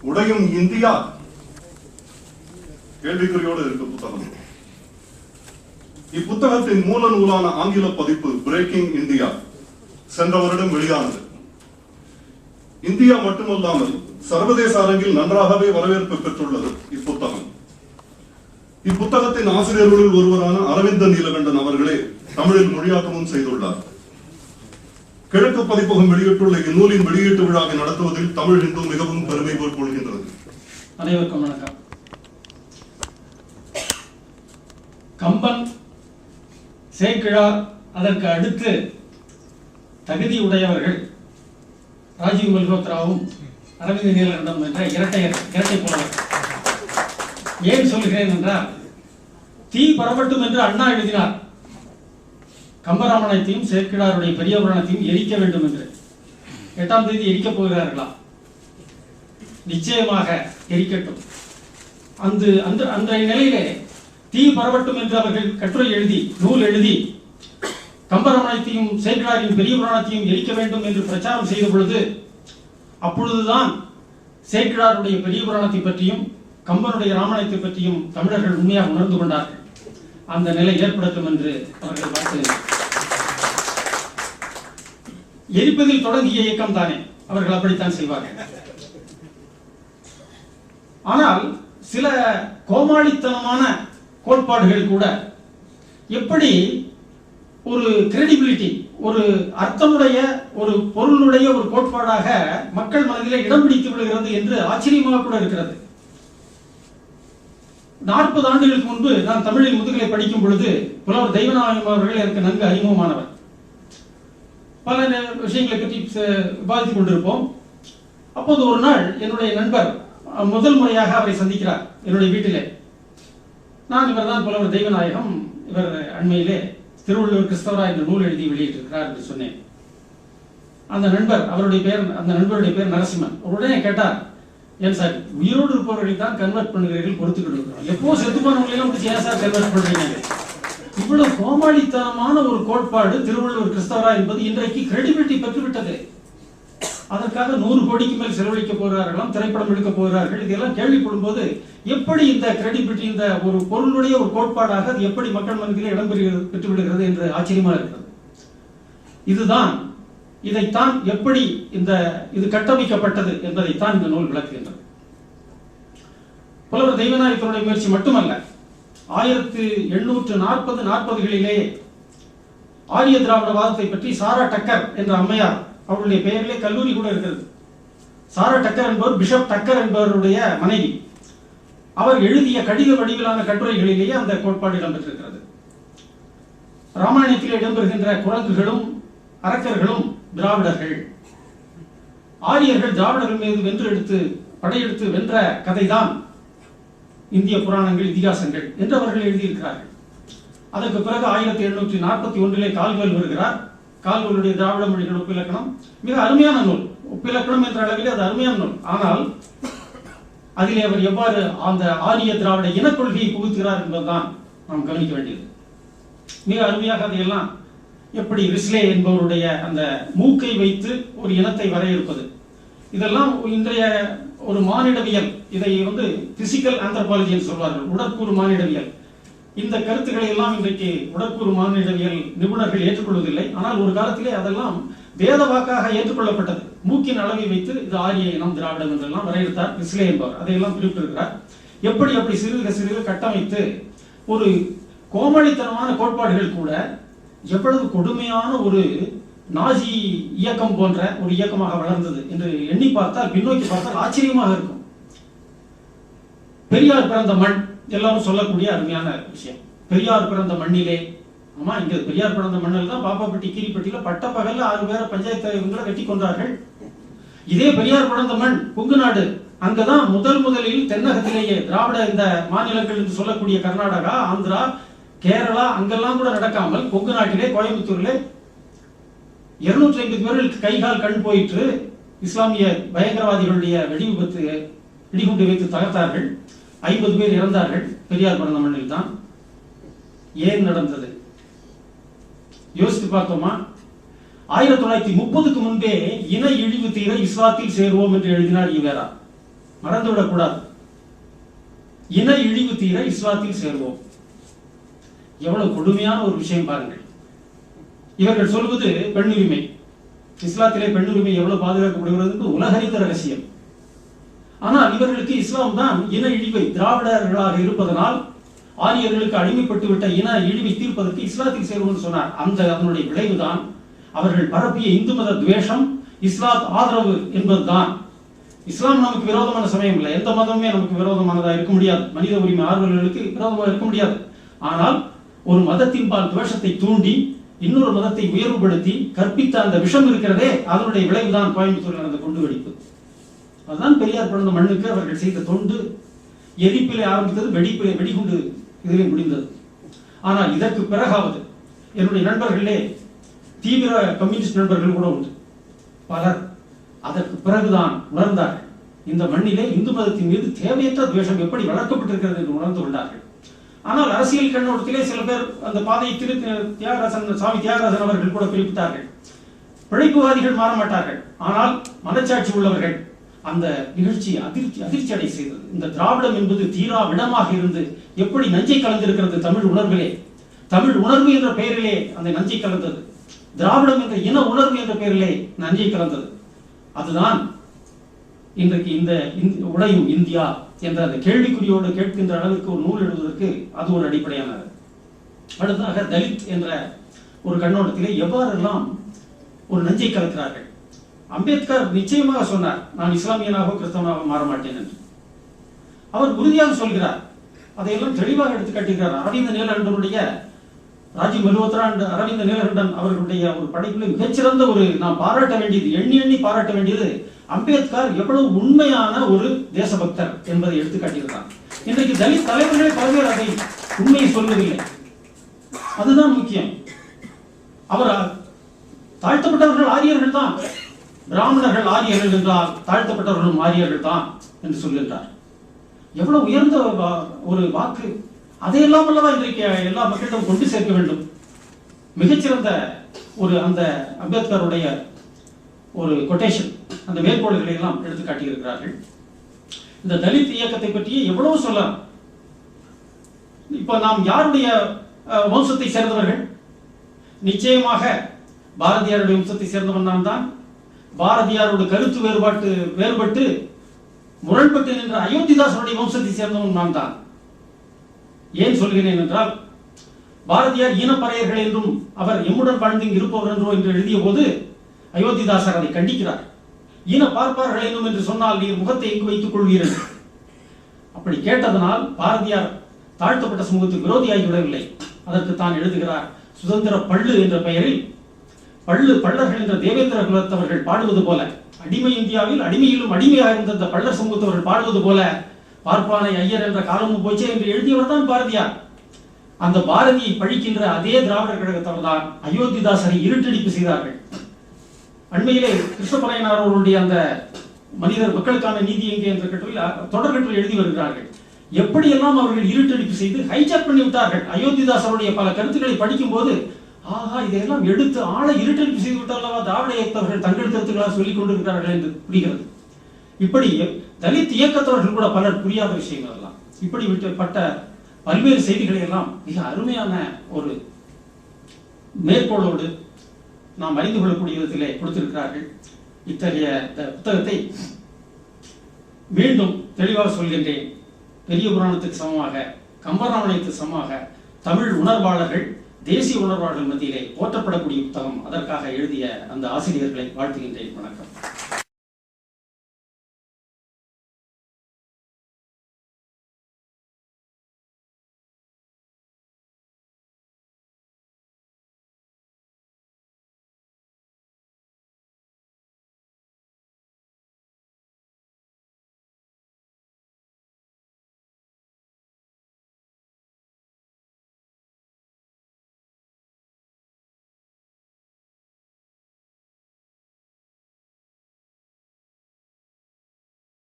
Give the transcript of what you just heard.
உடையும் இந்தியா. கேள்விக்குறியோடு இருக்க புத்தகம். இப்புத்தகத்தின் மூல நூலான ஆங்கில பதிப்பு பிரேக்கிங் இந்தியா சென்ற வருடம் வெளியானது. இந்தியா மட்டுமல்லாமல் சர்வதேச அரங்கில் நன்றாகவே வரவேற்பு பெற்றுள்ளது இப்புத்தகம். இப்புத்தகத்தின் ஆசிரியர்களில் ஒருவரான அரவிந்த நீலகண்டன் அவர்களே தமிழில் மொழியாக்கமும் செய்துள்ளார். கிழக்கு பதிப்பகம் வெளியிட்டுள்ள இந்நூலின் வெளியீட்டு விழாவை நடத்துவதில் தமிழ் இந்து மிகவும் பெருமை கொள்கின்றது அனைவருக்கும் வணக்கம். கம்பன் சேக்கிழார் அதற்கு அடுத்து தகுதி உடையவர்கள் ராஜீவ் மல்ஹோத்ராவும் அரவிந்த் நீலகண்டம் என்ற இரட்டையர் இரட்டை புலவர். ஏன் சொல்கிறேன் என்றால் தீ பரவட்டும் என்று அண்ணா எழுதினார். கம்பராமாயணத்தையும் சேர்க்கிறாருடைய பெரிய புராணத்தையும் எரிக்க வேண்டும் என்று. எட்டாம் தேதி எரிக்கப் போகிறார்களா? நிச்சயமாக எரிக்கட்டும். அந்த அந்த அன்றைய நிலையிலே தீ பரவட்டும் என்று அவர்கள் கட்டுரை எழுதி நூல் எழுதி கம்பராமாயணத்தையும் சேக்கிழாரின் பெரிய புராணத்தையும் எரிக்க வேண்டும் என்று பிரச்சாரம் செய்த பொழுது அப்பொழுதுதான் சேக்கிழாருடைய பெரிய புராணத்தை பற்றியும் கம்பனுடைய ராமாயணத்தை பற்றியும் தமிழர்கள் உண்மையாக உணர்ந்து கொண்டார்கள். அந்த நிலை ஏற்படுத்தும் என்று அவர்கள் பார்த்து எரிப்பதில் தொடங்கிய இயக்கம் தானே. அவர்கள் அப்படித்தான் செய்வார்கள். ஆனால் சில கோமாளித்தனமான கோட்பாடுகள் கூட எப்படி ஒரு கிரெடிபிலிட்டி ஒரு அர்த்தமுடைய ஒரு பொருளுடைய ஒரு கோட்பாடாக மக்கள் மனதிலே இடம் பிடித்து விடுகிறது என்று ஆச்சரியமாக கூட இருக்கிறது. நாற்பது ஆண்டுகளுக்கு முன்பு நான் தமிழில் முதுகலை படிக்கும் பொழுது புலவர் தெய்வநாயகம் அவர்கள் எனக்கு நன்கு அறிமுகமானவர். பல விஷயங்களை பற்றி ச- கொண்டிருப்போம். அப்போது ஒரு நாள் என்னுடைய நண்பர் முதல் முறையாக அவரை சந்திக்கிறார் என்னுடைய வீட்டிலே. நான் இவர்தான் புலவர் தெய்வநாயகம் இவர் அண்மையிலே திருவள்ளுவர் கிறிஸ்தவரா என்ற நூல் எழுதி வெளியிட்டிருக்கிறார் என்று சொன்னேன். அந்த நண்பர் அவருடைய பேர் அந்த நண்பருடைய பேர் நரசிம்மன். உடனே கேட்டார் ஏன் சார் உயிரோடு இருப்பவர்களை தான் கன்வெர்ட் பண்ணுகிறீர்கள் பொறுத்துக்கிட்டு இருக்கிறோம் எப்போ செத்து போனவங்களையும் ஏன் சார் கன்வெர்ட் பண்றீங்க? இவ்வளவு கோமாளித்தனமான ஒரு கோட்பாடு திருவள்ளுவர் கிறிஸ்தவரா என்பது இன்றைக்கு கிரெடிபிலிட்டி பெற்றுவிட்டது. அதற்காக நூறு கோடிக்கு மேல் செலவழிக்க போகிறார்களாம் திரைப்படம் எடுக்க போகிறார்கள் இதெல்லாம் கேள்விப்படும் போது எப்படி இந்த கிரெடிபிலிட்டி இந்த ஒரு பொருளுடைய ஒரு கோட்பாடாக அது எப்படி மக்கள் மனதிலே இடம்பெறுகிறது பெற்றுவிடுகிறது பெற்று விடுகிறது என்று ஆச்சரியமா இருக்கிறது. இதுதான் இதைத்தான் எப்படி இந்த இது கட்டமைக்கப்பட்டது என்பதைத்தான் இந்த நூல் விளக்குகின்றது. புலவர் தெய்வநாயகத்தினுடைய முயற்சி மட்டுமல்ல ஆயிரத்து எண்ணூற்று நாற்பது நாற்பதுகளிலே ஆரிய திராவிடவாதத்தை பற்றி சாரா டக்கர் என்ற அம்மையார் அவருடைய பெயரிலே கல்லூரி கூட இருக்கிறது. சாரா டக்கர் என்பவர் பிஷப் டக்கர் என்பவருடைய மனைவி. அவர் எழுதிய கடித வடிவிலான கட்டுரைகளிலேயே அந்த கோட்பாடு இடம்பெற்றிருக்கிறது. ராமாயணத்தில் இடம்பெறுகின்ற குரங்குகளும் அரக்கர்களும் திராவிடர்கள். ஆரியர்கள் திராவிடர்கள் மீது வென்று எடுத்து படையெடுத்து வென்ற கதைதான் இந்திய புராணங்கள் இதிகாசங்கள் என்று அவர்கள் எழுதியிருக்கிறார்கள். அதற்கு பிறகு ஆயிரத்தி எழுநூற்றி நாற்பத்தி ஒன்றிலே கால்வெல் வருகிறார். கால்வெல்லுடைய திராவிட மொழிகள் ஒப்பிலக்கணம். மிக அருமையான நூல். ஒப்பிலக்கணம் என்ற அளவில் அது அருமையான நூல். ஆனால் அதிலே அவர் எவ்வாறு அந்த ஆரிய திராவிட இனக்கொள்கையை புகுத்துகிறார் என்பதுதான் நாம் கவனிக்க வேண்டியது. மிக அருமையாக அதையெல்லாம் எப்படி ரிஸ்லே என்பவருடைய அந்த மூக்கை வைத்து ஒரு இனத்தை வரையறுப்பது. இதெல்லாம் இன்றைய ஒரு மானிடவியல் இதை வந்து பிசிக்கல் ஆந்த்ரோபாலஜி என்று சொல்வார்கள் உடற்கூறு மானிடவியல். இந்த கருத்துக்களை எல்லாம் இன்றைக்கு உடற்கூறு மானிடவியல் நிபுணர்கள் ஏற்றுக்கொள்வதில்லை. ஆனால் ஒரு காலத்திலே அதெல்லாம் வேத வாக்காக ஏற்றுக்கொள்ளப்பட்டது. மூக்கின் அளவை வைத்து இது ஆரிய இனம் திராவிடம் என்றெல்லாம் வரையறுத்தார் ரிஸ்லே என்பவர். அதையெல்லாம் குறிப்பிட்டிருக்கிறார். எப்படி அப்படி சிறுக சிறுக கட்டமைத்து ஒரு கோமாளித்தனமான கோட்பாடுகள் கூட எவ்வளவு கொடுமையான ஒரு நாசி இயக்கம் போன்ற ஒரு இயக்கமாக வளர்ந்தது என்று எண்ணி பார்த்தால் பின்னோக்கி பார்த்தால் ஆச்சரியமாக இருக்கும். பெரியார் பிறந்த மண் எல்லாரும் சொல்லக்கூடிய அருமையான விஷயம். பெரியார் பிறந்த மண்ணிலே ஆமா இங்க பெரியார் பிறந்த மண்ணில் தான் பாப்பாப்பட்டி கீரிப்பட்டியில பட்ட பகல்ல ஆறு பேரை பஞ்சாயத்து தலைவர்களை வெட்டி கொண்டார்கள் இதே பெரியார் பிறந்த மண் கொங்கு நாடு அங்கதான் முதல் முதலில் தென்னகத்திலேயே திராவிட இந்த மாநிலங்கள் என்று சொல்லக்கூடிய கர்நாடகா ஆந்திரா கேரளா அங்கெல்லாம் கூட நடக்காமல் கொங்கு நாட்டிலே கோயம்புத்தூர்ல இருநூற்றி ஐம்பது பேர்களுக்கு கைகால் கண் போயிற்று. இஸ்லாமிய பயங்கரவாதிகளுடைய வெடி விபத்து வெடிகுண்டு வைத்து தகர்த்தார்கள். ஐம்பது பேர் இறந்தார்கள். பெரியார் பிறந்த மண்ணில் தான். ஏன் நடந்தது? யோசித்து பார்த்தோமா? ஆயிரத்தி தொள்ளாயிரத்தி முப்பதுக்கு முன்பே இன இழிவு தீர இஸ்லாத்தில் சேருவோம் என்று எழுதினார் ஈவேரா மறந்துவிடக்கூடாது இன இழிவு தீர இஸ்லாத்தில் சேருவோம். எவ்வளவு கொடுமையான ஒரு விஷயம் பாருங்கள். இவர்கள் சொல்வது பெண்ணுரிமை. இஸ்லாத்திலே பெண்ணுரிமை எவ்வளவு பாதுகாக்கப்படுகிறது உலகறிந்த ரகசியம். ஆனால் இவர்களுக்கு இஸ்லாம் தான் இன இழிவை திராவிடர்களாக இருப்பதனால் ஆரியர்களுக்கு அடிமைப்பட்டு விட்ட இன இழிவை தீர்ப்பதற்கு இஸ்லாத்தில் சேருவோம்னு சொன்னார். அந்த அதனுடைய விளைவுதான் அவர்கள் பரப்பிய இந்து மத துவேஷம் இஸ்லாத் ஆதரவு என்பதுதான். இஸ்லாம் நமக்கு விரோதமான சமயம் இல்லை. எந்த மதமுமே நமக்கு விரோதமானதா இருக்க முடியாது. மனித உரிமை ஆர்வலர்களுக்கு விரோதமாக இருக்க முடியாது. ஆனால் ஒரு மதத்தின்பால் துவேஷத்தை தூண்டி இன்னொரு மதத்தை உயர்வுபடுத்தி கற்பித்த அந்த விஷம் இருக்கிறதே அதனுடைய விளைவுதான் கோயம்புத்தூரில் நடந்த குண்டு வெடிப்பு அதுதான் பெரியார் பிறந்த மண்ணுக்கு அவர்கள் செய்த தொண்டு. எரிப்பிலே ஆரம்பித்தது வெடிப்பிலே வெடிகுண்டு இதிலே முடிந்தது. ஆனால் இதற்கு பிறகாவது என்னுடைய நண்பர்களே தீவிர கம்யூனிஸ்ட் நண்பர்கள் கூட உண்டு. பலர் அதற்கு பிறகுதான் உணர்ந்தார்கள். இந்த மண்ணிலே இந்து மதத்தின் மீது தேவையற்ற துவேஷம் எப்படி வளர்க்கப்பட்டிருக்கிறது என்று உணர்ந்து கொண்டார்கள். ஆனால் அரசியல் கண்ணோட்டத்திலே சில பேர் அந்த பாதையை திரு தியாகராசன் சாமி தியாகராசன் அவர்கள் கூட குறிப்பிட்டார்கள் பிழைப்புவாதிகள் மாற மாட்டார்கள் ஆனால் மனச்சாட்சி உள்ளவர்கள் அந்த நிகழ்ச்சி அதிர்ச்சி அதிர்ச்சி அடை செய்தது. இந்த திராவிடம் என்பது தீரா விடமாக இருந்து எப்படி நஞ்சை கலந்திருக்கிறது தமிழ் உணர்விலே? தமிழ் உணர்வு என்ற பெயரிலே அந்த நஞ்சை கலந்தது. திராவிடம் என்ற இன உணர்வு என்ற பெயரிலே நஞ்சை கலந்தது. அதுதான் இன்றைக்கு இந்த இந்த உடையும் இந்தியா என்ற அந்த கேள்விக்குறியோடு கேட்கின்ற அளவுக்கு ஒரு நூல் எழுதுவதற்கு அது ஒரு அடிப்படையானது. அடுத்ததாக தலித் என்ற ஒரு கண்ணோட்டத்திலே எவ்வாறெல்லாம் ஒரு நஞ்சை கலக்கிறார்கள்? அம்பேத்கர் நிச்சயமாக சொன்னார் நான் இஸ்லாமியனாகவோ கிறிஸ்தவனாக மாற மாட்டேன் என்று. அவர் உறுதியாக சொல்கிறார் அதையெல்லாம் தெளிவாக எடுத்து காட்டுகிறார். அரவிந்த நீலகண்டனுடைய ராஜி மல்ஹோத்ரா அண்ட் அரவிந்த நீலகண்டன் அவர்களுடைய ஒரு படைப்பில் மிகச்சிறந்த ஒரு நாம் பாராட்ட வேண்டியது எண்ணி எண்ணி பாராட்ட வேண்டியது அம்பேத்கர் எவ்வளவு உண்மையான ஒரு தேசபக்தர் என்பதை எடுத்து காட்டியிருந்தார் இன்றைக்கு தலித் தலைவர்களே பல பேர் அதை உண்மையை சொல்வதில்லை. அதுதான் முக்கியம். அவர் தாழ்த்தப்பட்டவர்கள் ஆரியர்கள் தான். பிராமணர்கள் ஆரியர்கள் என்றால் தாழ்த்தப்பட்டவர்களும் ஆரியர்கள் தான் என்று சொல்கின்றார். எவ்வளவு உயர்ந்த வா- ஒரு வாக்கு. அதையெல்லாம் அல்லவா இன்றைக்கு எல்லா மக்களிடம் கொண்டு சேர்க்க வேண்டும்? மிகச்சிறந்த ஒரு அந்த அம்பேத்கருடைய ஒரு கொட்டேஷன் அந்த மேற்கோள்களை எல்லாம் எடுத்து காட்டியிருக்கிறார்கள். இந்த தலித் இயக்கத்தை பற்றி எவ்வளவு சொல்லலாம். இப்ப நாம் யாருடைய வம்சத்தை சேர்ந்தவர்கள்? நிச்சயமாக பாரதியாருடைய வம்சத்தை சேர்ந்தவன் நான் தான். பாரதியாரோட கருத்து வேறுபாட்டு வேறுபட்டு முரண்பட்டு நின்ற அயோத்திதாசனுடைய வம்சத்தை சேர்ந்தவன் நான் தான். ஏன் சொல்கிறேன் என்றால் பாரதியார் ஈனப்பறையர்கள் என்றும் அவர் எம்முடன் வாழ்ந்து இருப்பவர் என்றோ என்று எழுதிய போது அயோத்திதாசர் அதை கண்டிக்கிறார். இன பார்ப்பார்கள் என்னும் என்று சொன்னால் நீர் முகத்தை எங்கு வைத்துக் கொள்வீர்கள்? அப்படி கேட்டதனால் பாரதியார் தாழ்த்தப்பட்ட சமூகத்துக்கு விரோதியாகி விடவில்லை. அதற்கு தான் எழுதுகிறார் சுதந்திர பள்ளு என்ற பெயரில் பள்ளு பள்ளர்கள் என்ற தேவேந்திர குலத்தவர்கள் பாடுவது போல அடிமை இந்தியாவில் அடிமையிலும் அடிமையாக இருந்த அந்த பள்ளர் சமூகத்தவர்கள் பாடுவது போல பார்ப்பானை ஐயர் என்ற காலமும் போச்சே என்று எழுதியவர் தான் பாரதியார். அந்த பாரதியை பழிக்கின்ற அதே திராவிடர் கழகத்தவர் தான் அயோத்திதாசரை இருட்டடிப்பு செய்தார்கள். அண்மையிலே கிருஷ்ணபரையனார் அவர்களுடைய அந்த மனிதர் மக்களுக்கான நீதி எங்கே என்ற கட்டுரையில் தொடர் எழுதி வருகிறார்கள். எப்படியெல்லாம் அவர்கள் இருட்டடிப்பு செய்து ஹைஜாக் பண்ணி விட்டார்கள் அயோத்திதாசருடைய பல கருத்துக்களை படிக்கும் போது ஆஹா இதையெல்லாம் எடுத்து ஆளை இருட்டடிப்பு செய்து விட்டார்களவா திராவிட இயக்கத்தவர்கள் தங்கள் கருத்துக்களாக சொல்லிக் கொண்டிருக்கிறார்கள் என்று புரிகிறது. இப்படி தலித் இயக்கத்தவர்கள் கூட பலர் புரியாத விஷயங்கள் எல்லாம் இப்படி விட்டுப்பட்ட பல்வேறு செய்திகளை எல்லாம் மிக அருமையான ஒரு மேற்கோளோடு நாம் அறிந்து கொள்ளக்கூடிய விதத்திலே கொடுத்திருக்கிறார்கள். இத்தகைய புத்தகத்தை மீண்டும் தெளிவாக சொல்கின்றேன். பெரிய புராணத்துக்கு சமமாக கம்பராமாயணத்துக்கு சமமாக தமிழ் உணர்வாளர்கள் தேசிய உணர்வாளர்கள் மத்தியிலே போற்றப்படக்கூடிய புத்தகம். அதற்காக எழுதிய அந்த ஆசிரியர்களை வாழ்த்துகின்றேன். வணக்கம்.